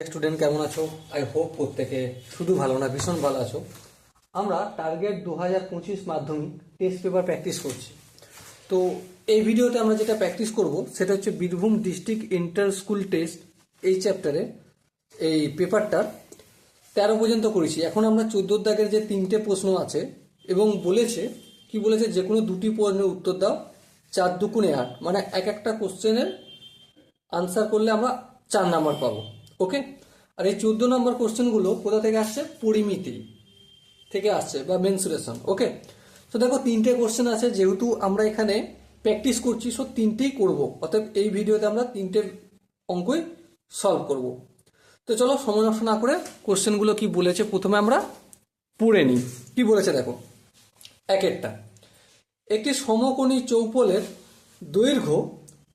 Student কেমন আছো? I hope প্রত্যেকে শুধু ভালো না, ভীষণ ভালো আছো। আমরা টার্গেট দু হাজার পঁচিশ মাধ্যমিক টেস্ট পেপার প্র্যাকটিস করছি। তো এই ভিডিওতে আমরা যেটা প্র্যাকটিস করব, সেটা হচ্ছে Birbhum district inter school test এই চ্যাপ্টারে এই পেপারটার তেরো পর্যন্ত করেছি। এখন আমরা চোদ্দ দাগের যে তিনটে প্রশ্ন আছে, এবং বলেছে, কি বলেছে? যে কোনো দুটি প্রশ্নের উত্তর দাও, চার দুকুণে আট। মানে এক একটা কোশ্চেনের আনসার করলে আমরা চার নাম্বার পাবো। ওকে আর এই চোদ্দ নম্বর কোশ্চেনগুলো কোথা থেকে আসছে? পরিমিতি থেকে আসছে, বা মেনসুরেশন ওকে তো দেখো, তিনটে কোশ্চেন আছে, যেহেতু আমরা এখানে প্র্যাকটিস করছি সো তিনটেই করব। অর্থাৎ এই ভিডিওতে আমরা তিনটে অঙ্কই সলভ করব। তো চলো সময় নষ্ট না করে কোশ্চেনগুলো কি বলেছে, প্রথমে আমরা পড়ে নিই। কি বলেছে দেখো? এক একটা একটি সমকোণী চৌপলের দৈর্ঘ্য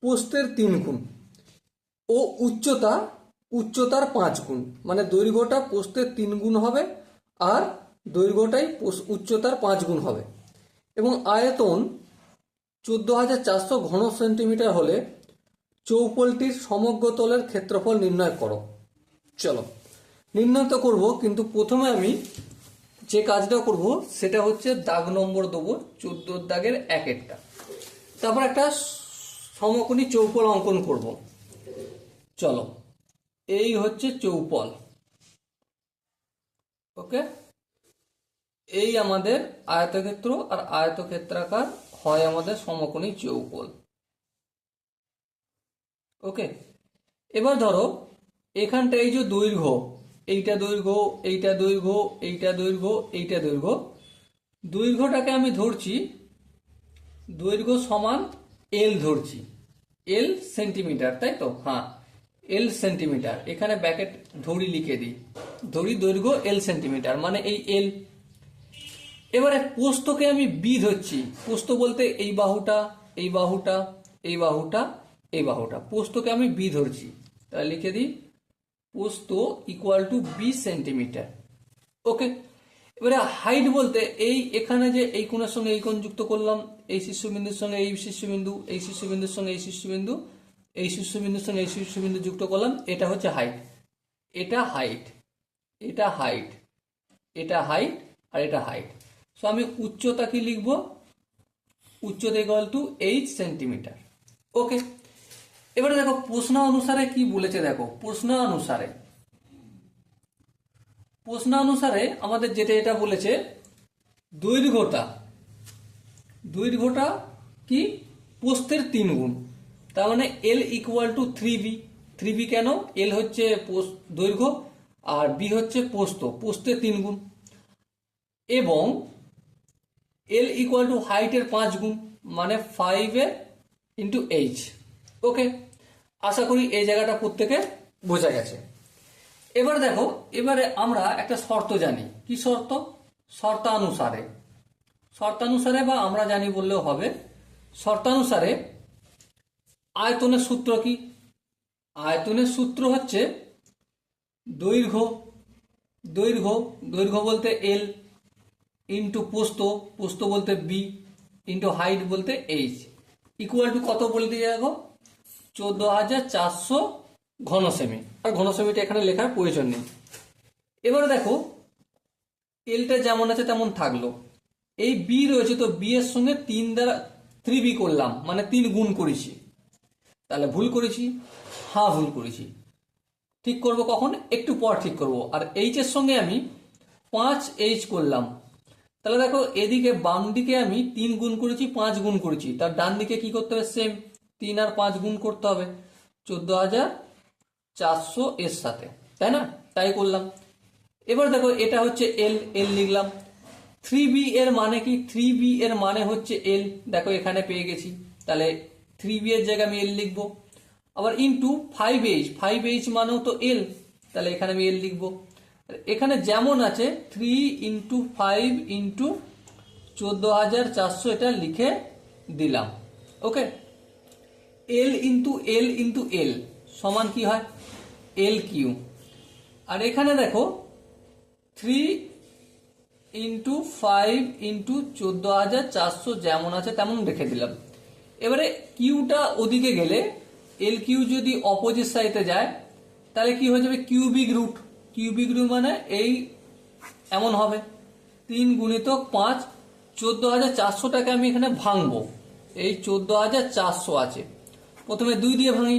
পোস্তের তিন গুণ ও উচ্চতা উচ্চতার পাঁচ গুণ। মানে দৈর্ঘ্যটা পোস্তের তিন গুণ হবে আর দৈর্ঘ্যটাই উচ্চতার পাঁচ গুণ হবে। এবং আয়তন চোদ্দ হাজার চারশো ঘন সেন্টিমিটার হলে চৌপলটির সমগ্র তলের ক্ষেত্রফল নির্ণয় করো। চলো, নির্ণয় তো করব, কিন্তু প্রথমে আমি যে কাজটা করব, সেটা হচ্ছে দাগ নম্বর দেবো চোদ্দ দাগের এক একটা তারপর একটা সমকোণী চৌপল অঙ্কন করব। চলো এই হচ্ছে চৌপল। ওকে? এই আমাদের আয়তক্ষেত্র আর আয়তক্ষেত্রাকার হয় আমাদের সমকোণী চৌপল। ওকে? এবার ধরো, এখানটা এই যে দৈর্ঘ্য, এইটা দৈর্ঘ্য এইটা দৈর্ঘ্য এইটা দৈর্ঘ্য এইটা দৈর্ঘ্য। দৈর্ঘ্যটাকে আমি ধরছি, দৈর্ঘ্য সমান এল ধরছি। এল সেন্টিমিটার তাই তো? হ্যাঁ। এল সেন্টিমিটার এখানে ব্যাকেট ধরি লিখে দিই। ধরি দৈর্ঘ্য এল সেন্টিমিটার মানে এই এল এবারে পোস্তকে আমি বি ধরছি। পোস্ত বলতে এই বাহুটা এই বাহুটা এই বাহুটা এই বাহুটা। পোস্তকে আমি বি ধরছি। তাহলে লিখে দিই পোস্ত equal to B centimetre okay এবারে হাইট বলতে এই এখানে যে এই কোণের সঙ্গে এই কোণ যুক্ত করলাম, এই শীর্ষবিন্দুর সঙ্গে এই শীর্ষবিন্দু, এই শীর্ষবিন্দুর সঙ্গে এই শীর্ষবিন্দু এই শীর্ষবিন্দুর সঙ্গে এই শীর্ষবিন্দু যুক্ত করলাম, এটা হচ্ছে হাইট এটা হাইট এটা হাইট এটা হাইট আর এটা হাইট সো আমি উচ্চতা কি লিখব? উচ্চতা equal to eight centimetre okay এবারে দেখো, প্রশ্ন অনুসারে কি বলেছে দেখো, প্রশ্ন অনুসারে প্রশ্ন অনুসারে আমাদের যেটা এটা বলেছে, দৈর্ঘ্যটা দৈর্ঘ্যটা কি? পোস্তের তিন গুণ তার মানে L equal to three B three B কেন? এল হচ্ছে দৈর্ঘ্য আর বি হচ্ছে পোস্ত। পোস্তের তিন গুণ। এবং এল ইকুয়াল টু হাইটের পাঁচ গুণ মানে five A into H okay আশা করি এই জায়গাটা প্রত্যেকে বোঝা গেছে। এবার দেখো, এবারে আমরা একটা শর্ত জানি। কি শর্ত? শর্তানুসারে। শর্তানুসারে বা আমরা জানি বললেও হবে। শর্তানুসারে আয়তনের সূত্র কি? আয়তনের সূত্র হচ্ছে দৈর্ঘ্য দৈর্ঘ্য দৈর্ঘ্য বলতে এল ইন্টু পোস্ত পোস্ত বলতে বি ইন্টু হাইট বলতে এইচ ইকুয়াল টু কত বলতে দেখো চোদ্দ হাজার চারশো ঘন আর ঘন এখানে লেখার প্রয়োজন নেই। এবারে দেখো এলটা যেমন আছে তেমন থাকল। এই বি রয়েছে তো বি এর সঙ্গে তিন দ্বারা থ্রি বি করলাম মানে তিন গুণ করেছি। তাহলে ভুল করেছি? হ্যাঁ ভুল করেছি। ঠিক করব কখন? একটু পর ঠিক করব। আর এইচ এর সঙ্গে আমি পাঁচ এইচ করলাম। তাহলে দেখো, এদিকে বাম দিকে আমি তিন গুণ করেছি, পাঁচ গুণ করেছি। তার ডান দিকে কি করতে হবে? সেম তিন আর পাঁচ গুণ করতে হবে। চোদ্দ হাজার চারশো এর সাথে। তাই না? তাই করলাম। এবার দেখো, এটা হচ্ছে এল এল লিখলাম। থ্রি বি এর মানে কি? থ্রি বি এর মানে হচ্ছে এল দেখো, এখানে পেয়ে গেছি। তাহলে থ্রি বি জায়গায় আমি এল লিখব। আবার into five H five H মানেও তো এল তাহলে এখানে আমি এল লিখব। এখানে যেমন আছে থ্রি ইন্টু ফাইভ ইন্টু চোদ্দ হাজার চারশো এটা লিখে দিলাম। ওকে L into L into L সমান কি হয়? এল কিউ আর এখানে দেখো থ্রি ইন্টু ফাইভ ইন্টু চোদ্দ হাজার চারশো যেমন আছে, তেমন রেখে দিলাম। এবারে কিউটা ওদিকে গেলে এল কিউ যদি অপোজিট সাইডে যায়, তাহলে কি হয়ে যাবে? Cubic root. কিউবিক রুট মানে এই এমন হবে। তিন গুণিতক পাঁচ, চোদ্দ হাজার চারশোটাকে আমি এখানে ভাঙবো। এই চোদ্দ হাজার চারশো আছে। প্রথমে দুই দিয়ে ভাঙি।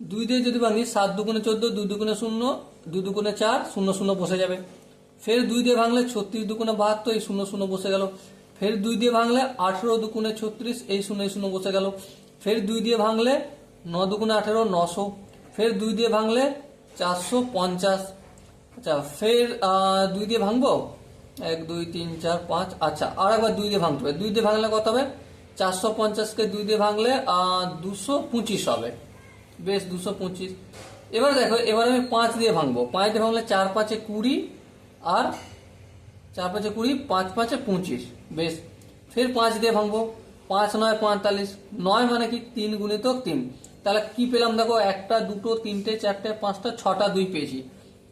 দুই দিয়ে যদি ভাঙি, সাত দুগুণে চোদ্দ দুই দুগুণে শূন্য দুই দুগুণে চার, শূন্য শূন্য বসে যাবে। ফের দুই দিয়ে ভাঙলে ছত্রিশ দুগুণে বাহাত্তর, এই শূন্য শূন্য বসে গেল। ফের দুই দিয়ে ভাঙলে আঠেরো দুগুণে ছত্রিশ, এই শূন্য এই শূন্য বসে গেল। ফের দুই দিয়ে ভাঙলে ন দুগুণে আঠেরো, নশো। ফের দুই দিয়ে ভাঙলে চারশো পঞ্চাশ। আচ্ছা ফের দুই দিয়ে ভাঙবো? এক, দুই, তিন, চার, পাঁচ। আচ্ছা আর একবার দুই দিয়ে ভাঙতে হবে। দুই দিয়ে ভাঙলে কত হবে? চারশো পঞ্চাশকে দুই দিয়ে ভাঙলে দুশো পঁচিশ হবে। বেশ, দুশো পঁচিশ। এবার দেখো, এবার আমি পাঁচ দিয়ে ভাঙবো। পাঁচ দিয়ে ভাঙলে চার, পাঁচে কুড়ি। আর চার পাঁচে কুড়ি, পাঁচ পাঁচে পঁচিশ। বেশ। ফের পাঁচ দিয়ে ভাঙবো। পাঁচ নয়, পঁয়তাল্লিশ। নয় মানে কি? তিন গুণিতক তিন। তাহলে কি পেলাম দেখো? একটা, দুটো, তিনটে, চারটে, পাঁচটা, ছটা দুই পেয়েছি।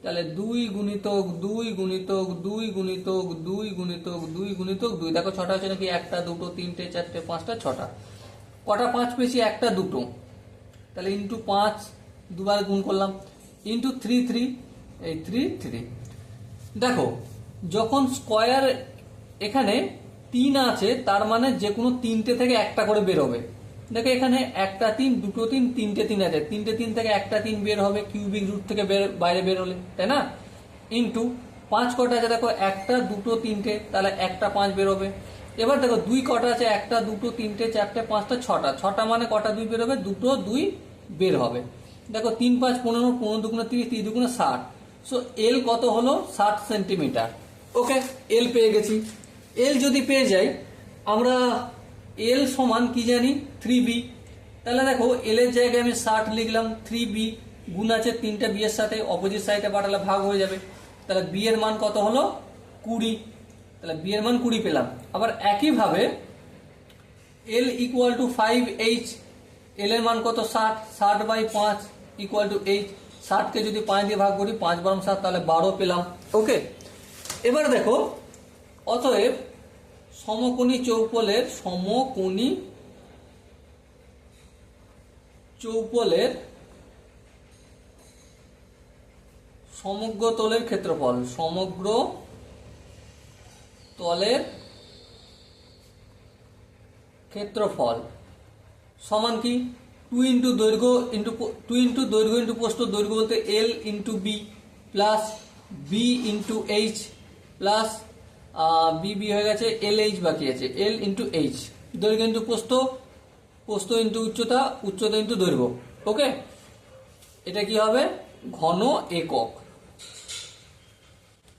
তাহলে দুই গুণিতক দুই গুণিতক দুই গুণিতক দুই গুণিতক দুই গুণিতক দুই। দেখো ছটা হচ্ছে নাকি একটা, দুটো, তিনটে, চারটে, পাঁচটা, ছটা। কটা পাঁচ পেয়েছি? একটা, দুটো। তাহলে ইন্টু পাঁচ দুবার গুণ করলাম। ইন্টু থ্রি থ্রি এই থ্রি থ্রি দেখো যখন স্কোয়ার এখানে তিন আছে, তার মানে যে কোনো তিনটে থেকে একটা করে বেরোবে দেখো এখানে একটা তিন, দুটো তিন, তিনটে তিন আছে। তিনটে তিন থেকে একটা তিন বের হবে কিউবিক রুট থেকে বের, বাইরে বের হলে, তাই না? ইন্টু পাঁচ কটা আছে, দেখো একটা, দুটো, তিনটে, তাহলে একটা, পাঁচ বেরোবে এবার দেখো দুই কটা আছে, একটা, দুটো, তিনটে, চারটে, পাঁচটা, ছটা। ছটা মানে কটা দুই বেরোবে দুটো দুই বের হবে। দেখো তিন পাঁচ পনেরো পনেরো দুগুণে তিরিশ তিরিশ দুগুণে ষাট। সো এল কত হলো? ষাট সেন্টিমিটার ওকে এল পেয়ে গেছি। এল যদি পেয়ে যাই, আমরা এল সমান কি জানি? থ্রি বি তাহলে দেখো এল এর জায়গায় আমি ষাট লিখলাম থ্রি বি গুণ আছে তিনটা বি এর সাথে অপোজিট সাইডে পাঠালে ভাগ হয়ে যাবে। তাহলে বি এর মান কত হলো? কুড়ি। তাহলে বি এর মান কুড়ি পেলাম। আবার একইভাবে L equal to five H L এর মান কত? ষাট। ষাট বাই পাঁচ ইকুয়াল টু এইচ ষাটকে যদি পাঁচ দিয়ে ভাগ করি, পাঁচ বারম সাত, তাহলে বারো পেলাম। ওকে? এবার দেখো, অতএব সমকোণী চৌপলের সমকোণী চৌপলের সমগ্র তলের ক্ষেত্রফল, সমগ্র তলের ক্ষেত্রফল সমান কি? টু ইন্টু দৈর্ঘ্য ইন্টু টু ইন্টু দৈর্ঘ্য ইন্টু পোস্ত দৈর্ঘ্য বলতে L into B plus B into H plus B B হয়ে গেছে এল এইচ বাকি আছে। এল ইন্টু এইচ দৈর্ঘ্য ইন্টু পোস্ত পোস্ত ইন্টু উচ্চতা উচ্চতা ইন্টু দৈর্ঘ্য। ওকে এটা কি হবে? ঘন একক।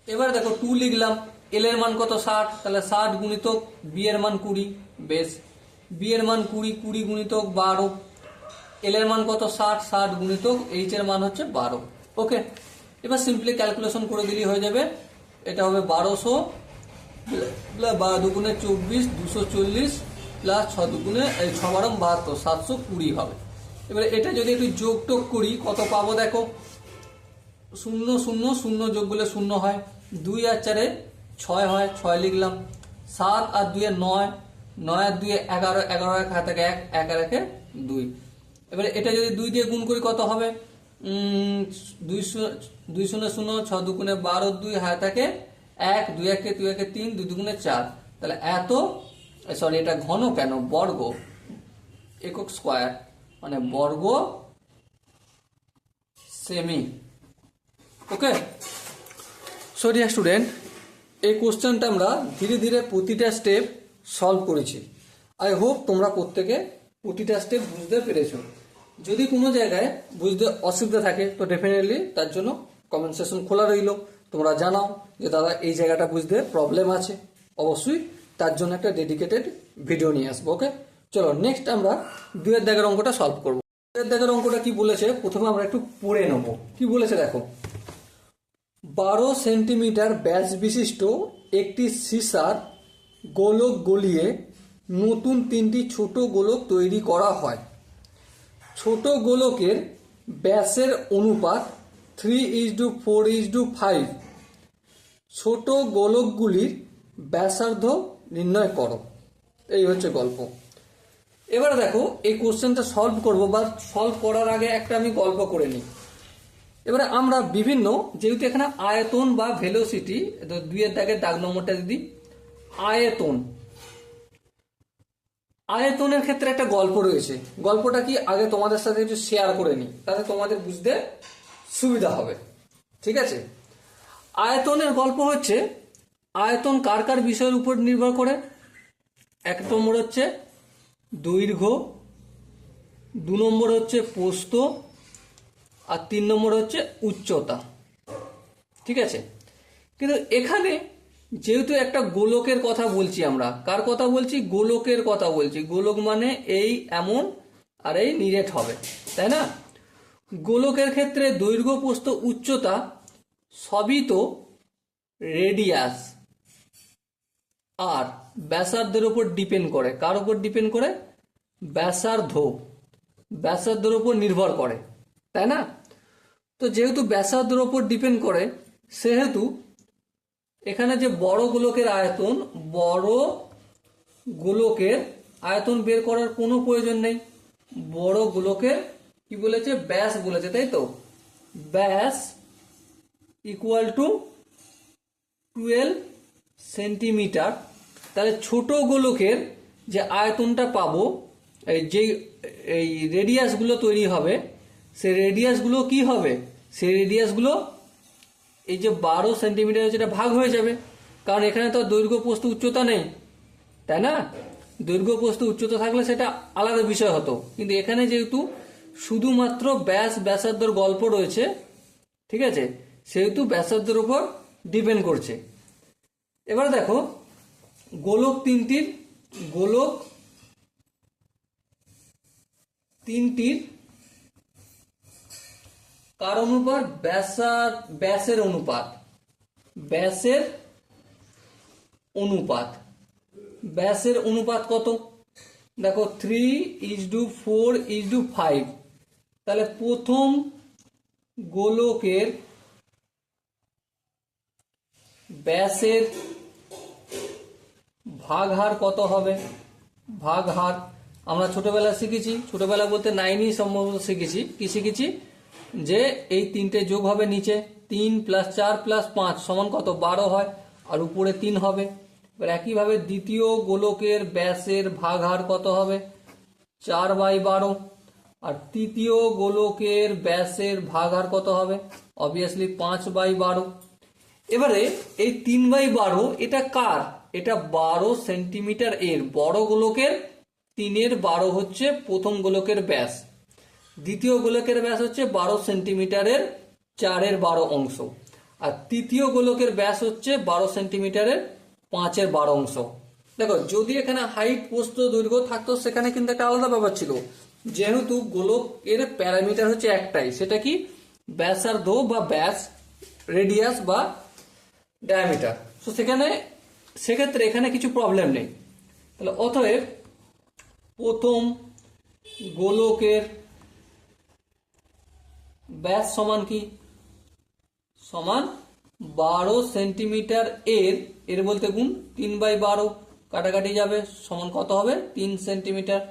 এবার দেখো টু লিখলাম এল এর মান কত? ষাট। তাহলে ষাট গুণিতক বি এর মান কুড়ি। বেশ। বি এর মান কুড়ি কুড়ি গুণিতক বারো। এল এর মান কত? ষাট। ষাট গুণিতক এইচ এর মান হচ্ছে বারো। ওকে এবার সিম্পলি ক্যালকুলেশন করে দিলেই হয়ে যাবে। এটা হবে বারোশো বা দুগুণে চব্বিশ, দুশো চল্লিশ, প্লাস ছ দুগুণে ছ বারো বাহাত্তর, সাতশো কুড়ি হবে। এবারে এটা যদি একটু যোগ টোগ করি, কত পাবো দেখো? শূন্য শূন্য শূন্য যোগ করলে শূন্য হয়। দুই আর চারে ছয় হয়, ছয় লিখলাম। সাত আর দুয়ে নয় নয় আর দুয়ে এগারো এগারো এক হাতে এক এক আর একে দুই। এবারে এটা যদি দুই দিয়ে গুণ করি, কত হবে? দুই শূন্য দুই শূন্য শূন্য, ছ দুগুণে বারো, দুই হাতে থাকে এক, দুই, একে দুই, একে, তিন, দুই, দুগুণে চার। তাহলে এত সরি এটা ঘন কেন? বর্গ একক স্কোয়ার মানে বর্গ সেমি ওকে সো স্টুডেন্ট এই কোশ্চেনটা আমরা ধীরে ধীরে প্রতিটা স্টেপ সলভ করেছি। আই হোপ তোমরা প্রত্যেকে প্রতিটা স্টেপ বুঝতে পেরেছ। যদি কোনো জায়গায় বুঝতে অসুবিধা থাকে, তো ডেফিনেটলি তার জন্য কমেন্ট সেশন খোলা রইল। তোমরা জানাও যে দাদা এই জায়গাটা বুঝতে প্রবলেম আছে। অবশ্যই তার জন্য একটা ডেডিকেটেড ভিডিও নিয়ে আসব ওকে চলো নেক্সট আমরা দুয়ের দাগের অঙ্কটা সলভ করব। দুয়ের দাগের অঙ্কটা কি বলেছে? প্রথমে আমরা একটু পড়ে নেব। কি বলেছে দেখো? বারো সেন্টিমিটার ব্যাস বিশিষ্ট একটি সিসার গোলক গলিয়ে নতুন তিনটি ছোট গোলক তৈরি করা হয়। ছোট গোলকের ব্যাসের অনুপাত three is to four is to five. ছোট গোলকগুলির ব্যাসার্ধ নির্ণয় করো। এই হচ্ছে গল্প। এবারে দেখো, এই কোশ্চেনটা সলভ করব বা সলভ করার আগে একটা আমি গল্প করে নিই। এবারে আমরা বিভিন্ন, যেহেতু এখানে আয়তন বা ভেলোসিটি দুইয়ের দাগের দাগ নম্বরটা দিদি আয়তন। আয়তনের ক্ষেত্রে একটা গল্প রয়েছে। গল্পটা কি আগে তোমাদের সাথে একটু শেয়ার করে নিই তাতে তোমাদের বুঝতে সুবিধা হবে। ঠিক আছে? আয়তনের গল্প হচ্ছে, আয়তন কার কার বিষয়ের উপর নির্ভর করে? এক নম্বর হচ্ছে দৈর্ঘ্য, দু নম্বর হচ্ছে পোস্ত আর তিন নম্বর হচ্ছে উচ্চতা। ঠিক আছে? কিন্তু এখানে যেহেতু একটা গোলকের কথা বলছি আমরা, কার কথা বলছি? গোলকের কথা বলছি। গোলক মানে এই এমন, আর এই নিরেট হবে। তাই না? গোলকের ক্ষেত্রে দৈর্ঘ্য পোস্ত উচ্চতা সবই তো রেডিয়াস আর ব্যাসার্ধের ওপর ডিপেন্ড করে। কার ওপর ডিপেন্ড করে? ব্যাসার্ধ। ব্যাসার্ধের ওপর নির্ভর করে। তাই না? তো যেহেতু ব্যাসার্ধের ওপর ডিপেন্ড করে, সেহেতু এখানে যে বড় গোলকের আয়তন, বড় গোলকের আয়তন বের করার কোনো প্রয়োজন নেই। বড় গোলকের কি বলেছে? ব্যাস বলেছে, তাই তো? ব্যাস ইকুয়াল টু টুয়েলভ সেন্টিমিটার তাহলে ছোট গোলকের যে আয়তনটা পাবো, এই যে, এই রেডিয়াসগুলো তৈরি হবে, সেই রেডিয়াসগুলো কি হবে? সেই রেডিয়াসগুলো এই যে বারো সেন্টিমিটার যেটা ভাগ হয়ে যাবে। কারণ এখানে তো দৈর্ঘ্য পোস্ত উচ্চতা নেই, তাই না? দৈর্ঘ্য পোস্ত উচ্চতা থাকলে সেটা আলাদা বিষয় হতো। কিন্তু এখানে যেহেতু শুধুমাত্র ব্যাস ব্যাসার্ধর গল্প রয়েছে, ঠিক আছে? সেহেতু ব্যাসার্ধের উপর ডিপেন্ড করছে। এবার দেখো, গোলক তিনটির গোলক তিনটির কার অনুপাত? ব্যাসার, ব্যাসের অনুপাত। ব্যাসের অনুপাত। ব্যাসের অনুপাত কত? দেখো three is to four is to five তাহলে প্রথম গোলকের ব্যাসের ভাগহার কত হবে? ভাগহার, আমরা ছোটবেলা শিখেছি, ছোটবেলা বলতে নাইনই সম্ভবত শিখেছি। কি শিখেছি? যে এই তিনটে যোগ হবে নিচে, তিন প্লাস চার প্লাস পাঁচ, সমান কত? বারো হয়, আর উপরে তিন হবে। এবার একইভাবে দ্বিতীয় গোলকের ব্যাসের ভাগহার কত হবে? চার বাই বারো। আর তৃতীয় গোলকের ব্যাসের ভাগ আর কত হবে? অবভিয়াসলি পাঁচ বাই বারো। এবারে এই তিন বাই বারো, এটা কার? এটা বারো সেন্টিমিটার এর, বড় গোলকের তিনের বারো হচ্ছে প্রথম গোলকের ব্যাস। দ্বিতীয় গোলকের ব্যাস হচ্ছে বারো সেন্টিমিটারের চারের বারো অংশ। আর তৃতীয় গোলকের ব্যাস হচ্ছে বারো সেন্টিমিটারের পাঁচের বারো অংশ। দেখো, যদি এখানে হাইট পোস্ত দৈর্ঘ্য থাকতো, সেখানে কিন্তু একটা আলাদা ব্যাপার ছিল। যেহেতু গোলক এর প্যারামিটার হচ্ছে একটাই, সেটা কি? ব্যাসার্ধ বা ব্যাস, রেডিয়াস বা ডায়ামিটার। তো সেখানে, সেক্ষেত্রে এখানে কিছু প্রবলেম নেই। তাহলে অতএব প্রথম গোলকের ব্যাস সমান কি? সমান বারো সেন্টিমিটার এর এর বলতে গুণ তিন বাই বারো, কাটাকাটি যাবে, সমান কত হবে? তিন সেন্টিমিটার।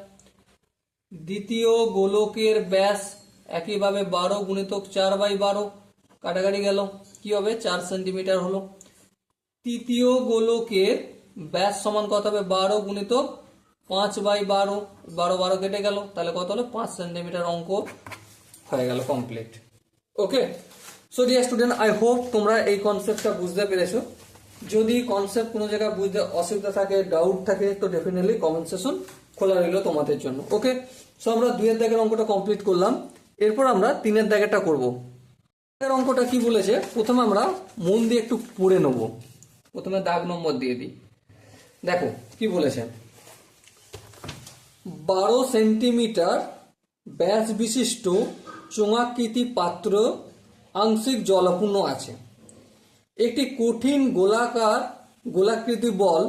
দ্বিতীয় গোলকের ব্যাস একইভাবে বারো, গুণিতক চার বাই বারো। কাটাকাটি গেল। কি হবে? চার সেন্টিমিটার হলো। তৃতীয় গোলকের ব্যাস সমান কত হবে? বারো, গুণিতক পাঁচ বাই বারো। বারো বারো কেটে গেল। তাহলে কত হলো? পাঁচ সেন্টিমিটার অঙ্ক হয়ে গেল complete okay so dear student I hope তোমরা এই কনসেপ্টটা বুঝতে পেরেছ। যদি কনসেপ্ট কোনো জায়গায় বুঝতে অসুবিধা থাকে ডাউট থাকে, তো ডেফিনেটলি কমেন্ট সেশন খোলা রইল তোমাদের জন্য। ওকে সো আমরা দুইয়ের দাগের অঙ্কটা কমপ্লিট করলাম। এরপর আমরা তিনের দাগেরটা করব। এর অঙ্কটা কি বলেছে? প্রথমে আমরা মন দিয়ে একটু পড়ে নেব। প্রথমে দাগ নম্বর দিয়ে দিই। দেখো, কি বলেছে? বারো সেন্টিমিটার ব্যাস বিশিষ্ট চোঙাকৃতি পাত্র আংশিক জলপূর্ণ আছে। একটি কঠিন গোলাকার গোলাকৃতি বল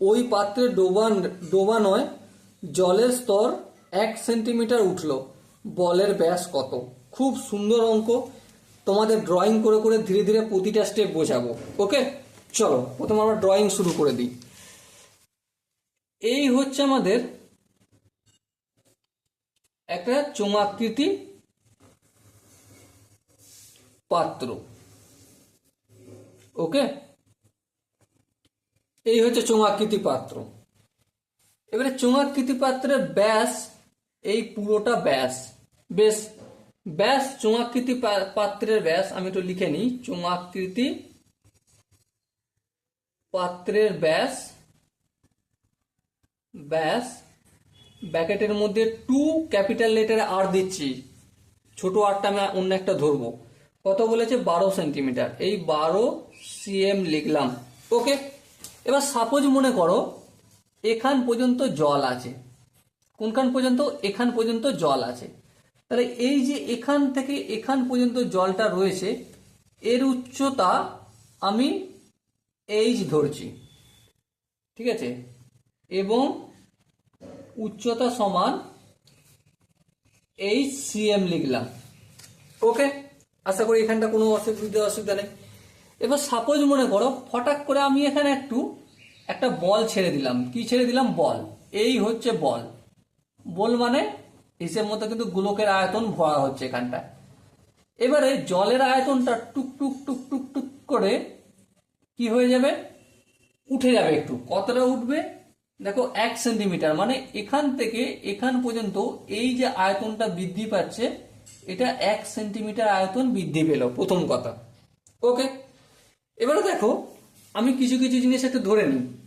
ওই পাত্রে ডোবান ডোবানোয় জলের স্তর এক সেন্টিমিটার উঠল। বলের ব্যাস কত? খুব সুন্দর অঙ্ক। তোমাদের ড্রয়িং করে করে ধীরে ধীরে প্রতিটা স্টেপ বোঝাবো। ওকে চলো, প্রথমে আমরা ড্রয়িং শুরু করে দিই। এই হচ্ছে আমাদের একটা চোঙাকৃতি পাত্র। ওকে এই হচ্ছে চোঙাকৃতি পাত্র। এবারে চোঙাকৃতি পাত্রের ব্যাস এই পুরোটা ব্যাস। বেশ, ব্যাস চোঙাকৃতি পাত্রের ব্যাস, আমি একটু লিখে নিই। চোঙাকৃতি পাত্রের ব্যাস ব্যাস, ব্যাকেটের মধ্যে টু ক্যাপিটাল লেটারে আর দিচ্ছি। ছোট আরটা আমি অন্য একটা ধরবো। কত বলেছে? বারো সেন্টিমিটার এই বারো সিএম লিখলাম। ওকে এবার সাপোজ মনে করো, এখান পর্যন্ত জল আছে। কোনখান পর্যন্ত? এখান পর্যন্ত জল আছে। তাহলে এই যে এখান থেকে এখান পর্যন্ত জলটা রয়েছে, এর উচ্চতা আমি এইচ ধরছি। ঠিক আছে? এবং উচ্চতা সমান এইচ সিএম লিখলাম। ওকে? আশা করি এখানটা কোনো অসুবিধা অসুবিধা নেই। এবার সাপোজ মনে করো, ফটাক করে আমি এখানে একটু একটা বল ছেড়ে দিলাম। কি ছেড়ে দিলাম? বল। এই হচ্ছে বল। বল মানে হিসেব মতো কিন্তু গোলকের আয়তন ভরা হচ্ছে এখানটায়। এবারে জলের আয়তনটা টুক টুক টুক টুক টুক করে কি হয়ে যাবে? উঠে যাবে একটু। কতটা উঠবে? দেখো, এক সেন্টিমিটার। মানে এখান থেকে এখান পর্যন্ত এই যে আয়তনটা বৃদ্ধি পাচ্ছে, এটা এক সেন্টিমিটার আয়তন বৃদ্ধি পেল, প্রথম কথা। ওকে, এবারে দেখো, আমি কিছু কিছু জিনিস একটু ধরে নিই।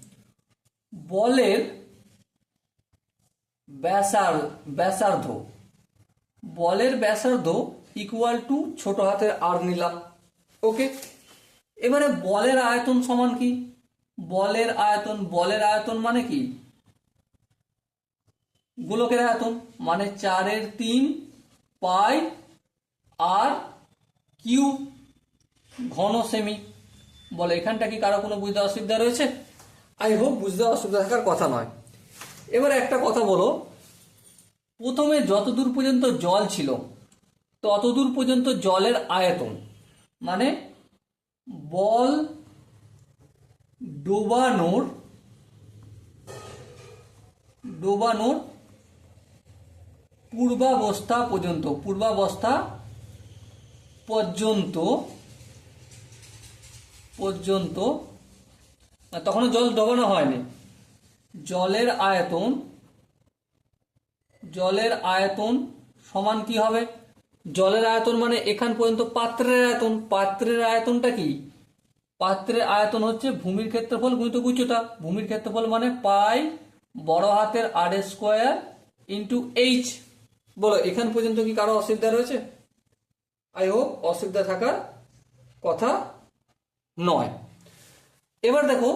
বলের ব্যাসার, ব্যাসার্ধ। বলের ব্যাসার্ধ ইকুয়াল টু ছোট হাতের আর নিলাম। ওকে এবারে বলের আয়তন সমান কি? বলের আয়তন বলের আয়তন মানে কি? গোলকের আয়তন মানে চারের তিন পাই আর কিউ ঘন সেমি। বলে, এখানটা কি কারও কোনো বুঝতে অসুবিধা রয়েছে? আই হোপ বুঝতে অসুবিধা থাকার কথা নয়। এবার একটা কথা বলো। প্রথমে যতদূর পর্যন্ত জল ছিল, ততদূর পর্যন্ত জলের আয়তন মানে বল ডোবানোর ডোবানোর পূর্বাবস্থা পর্যন্ত পূর্বাবস্থা পর্যন্ত পর্যন্ত তখনও জল ডোবানো হয়নি। জলের আয়তন জলের আয়তন সমান কি হবে? জলের আয়তন মানে এখান পর্যন্ত পাত্রের আয়তন। পাত্রের আয়তনটা কি? পাত্রের আয়তন হচ্ছে ভূমির ক্ষেত্রফল গুণিত উচ্চতা ভূমির ক্ষেত্রফল মানে পাই বড় হাতের আর স্কোয়ার ইন্টু এইচ। বলো, এখান পর্যন্ত কি কারও অসুবিধা রয়েছে? আই হোপ অসুবিধা থাকার কথা নয়। এবার দেখো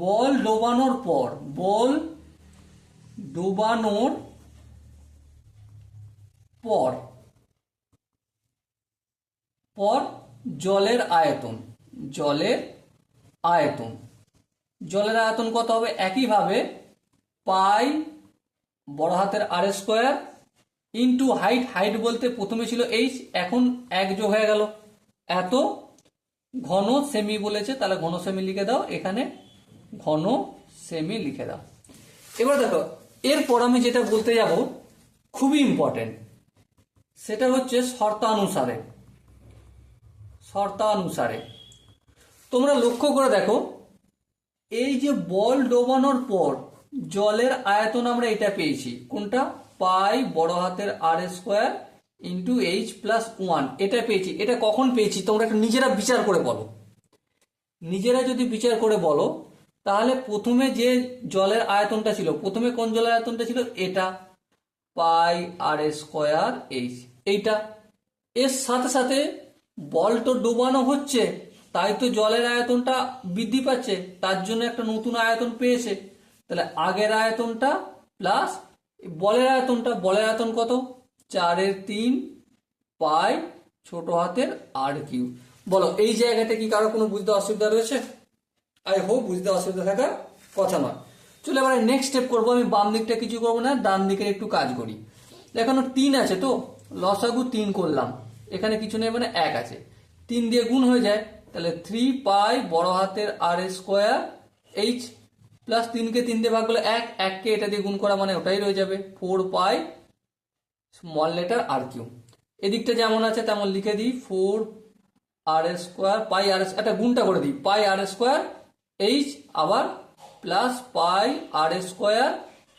বল ডোবানোর পর, বল ডোবানোর পর পর জলের আয়তন জলের আয়তন। জলের আয়তন কত হবে? একইভাবে পাই বড় হাতের R square into height height বলতে প্রথমে ছিল এইচ, এখন এক যোগ হয়ে গেল। এত ঘন সেমি বলেছে, তাহলে ঘন সেমি লিখে দাও, এখানে ঘন সেমি লিখে দাও। এবার দেখো, এরপর আমি যেটা বলতে যাব, খুবই ইম্পর্টেন্ট সেটা হচ্ছে শর্তানুসারে। শর্তানুসারে। তোমরা লক্ষ্য করে দেখো, এই যে বল ডোবানোর পর জলের আয়তন আমরা এটা পেয়েছি। কোনটা? পাই বড় হাতের R square into H plus one এটা পেয়েছি। এটা কখন পেয়েছি? তোমরা একটু নিজেরা বিচার করে বলো। নিজেরা যদি বিচার করে বলো তাহলে প্রথমে যে জলের আয়তনটা ছিল, প্রথমে কোন জলের আয়তনটা ছিল? এটা পাই আর স্কোয়ার এইচ। এইটা। এর সাথে সাথে বল তো ডোবানো হচ্ছে, তাই তো জলের আয়তনটা বৃদ্ধি পাচ্ছে, তার জন্য একটা নতুন আয়তন পেয়েছে। তাহলে আগের আয়তনটা প্লাস বলের আয়তনটা, বলের আয়তন কত? চারের তিন পাই ছোট হাতের আর কিউ বলো, এই জায়গাটা কি কারও কোনো বুঝতে অসুবিধা রয়েছে? আই হোপ বুঝতে অসুবিধা থাকার কথা নয়। চলে এবারে নেক্সট স্টেপ করব, আমি বাম দিকটা কিছু করব না, ডান দিকের একটু কাজ করি। এখনও তিন আছে তো? লসাগু তিন করলাম। এখানে কিছু নেই মানে এক আছে। তিন দিয়ে গুণ হয়ে যায়, তাহলে থ্রি পাই বড় হাতের আর স্কোয়ার এইচ প্লাস তিনকে তিন দিয়ে ভাগ করলে এক, এককে এটা দিয়ে গুণ করা মানে ওটাই রয়ে যাবে four pi small letter r cube এদিকটা যেমন আছে তেমন লিখে দিই ফোর আর স্কোয়ার পাই আর একটা গুণটা করে দিই, পাই আর স্কোয়ার এইচ আবার প্লাস পাই আর স্কোয়ার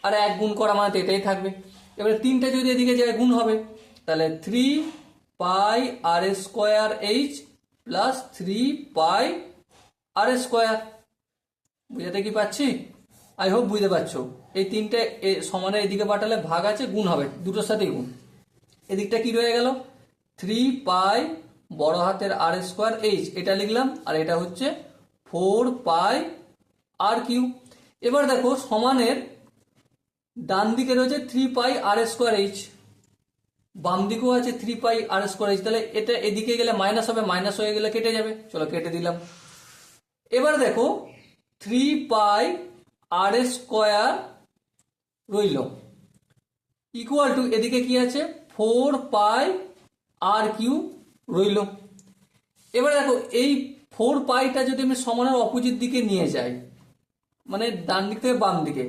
আর এক গুণ করা মানে এটাই থাকবে। এবারে তিনটা যদি এদিকে যায় গুণ হবে, তাহলে three pi r square h plus three pi r square. বুঝাতে কি পাচ্ছি? আই হোপ বুঝতে পারছ। এই তিনটে সমানে এদিকে পাঠালে ভাগ আছে, গুণ হবে, দুটোর সাথেই গুণ। এদিকটা কি রয়ে গেল? থ্রি পাই বড় হাতের আর স্কোয়ার এইচ, এটা লিখলাম, আর এটা হচ্ছে ফোর পাই আর কিউ। এবার দেখো সমানের ডান দিকে রয়েছে three pi r square h. বাম দিকেও আছে three pi r square h. তাহলে এটা এদিকে গেলে মাইনাস হবে, মাইনাস হয়ে গেলে কেটে যাবে। চলো কেটে দিলাম। এবার দেখো থ্রি পাই আর স্কোয়ার রইল। ইকুয়াল টু এদিকে কি আছে? ফোর পাই আর কিউ রইল। এবার দেখো এই ফোর পাইটা যদি আমি সমানের অপোজিট দিকে নিয়ে যাই মানে ডান দিক থেকে বাম দিকে,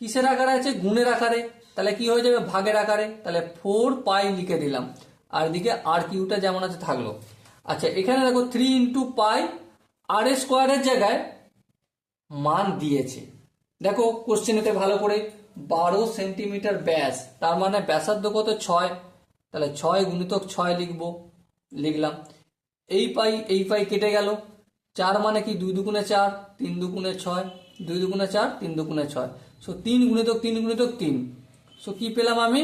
কিসের আকারে আছে? গুণের আকারে। তাহলে কি হয়ে যাবে? ভাগের আকারে। তাহলে ফোর পাই লিখে দিলাম। আর এদিকে আর কিউটা যেমন আছে, থাকল। আচ্ছা এখানে দেখো থ্রি ইন্টু পাই আর স্কোয়ারের জায়গায় মান দিয়েছে। দেখো কোশ্চেনেতে ভালো করে, বারো সেন্টিমিটার ব্যাস। তার মানে ব্যাসার্ধ কত? ছয়। তাহলে ছয় গুণিতক ছয় লিখব, লিখলাম। এই পাই এই পাই কেটে গেল। চার মানে কি? দুই দুগুণে চার, তিন দুগুণে ছয়, দুই দুগুণে চার, তিন দুগুণে ছয়। সো তিন গুণিতক তিন গুণিতক তিন। সো কি পেলাম আমি?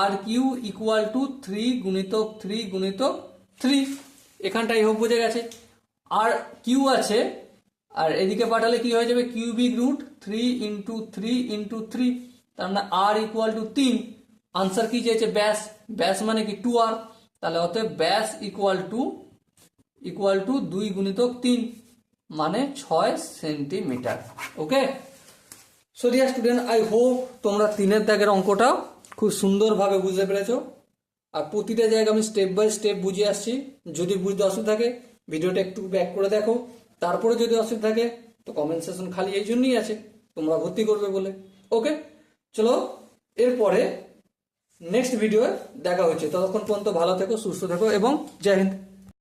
R cube equal to three গুণিতক থ্রি গুণিতক থ্রি। এখানটাই হোক, বুঝে গেছে। আর কিউ আছে, আর এদিকে পাঠালে কি হয়ে যাবে? Cubic root three into three into three. তার মানে আর ইকুয়াল টু তিন। আনসার কি চেয়েছে? ব্যাস। ব্যাস মানে কি? টু আর তাহলে অতএব ব্যাস ইকুয়াল টু ইকুয়াল টু দুই গুণিতক তিন মানে ছয় centimetre okay so dear student I hope তোমরা তিনের দাগের অঙ্কটা খুব সুন্দরভাবে বুঝতে পেরেছ। আর প্রতিটা জায়গায় আমি স্টেপ বাই স্টেপ বুঝিয়ে আসছি। যদি বুঝতে অসুবিধা থাকে, ভিডিওটা একটু ব্যাক করে দেখো। তারপরে যদি অসুবিধা থাকে, তো কমেন্ট সেশন খালি এই জন্যই আছে। তোমরা ভর্তি করবে বলে ওকে চলো, এরপরে নেক্সট ভিডিও দেখা হচ্ছে। ততক্ষণ পর্যন্ত ভালো থেকো, সুস্থ থেকো, এবং জয় হিন্দ।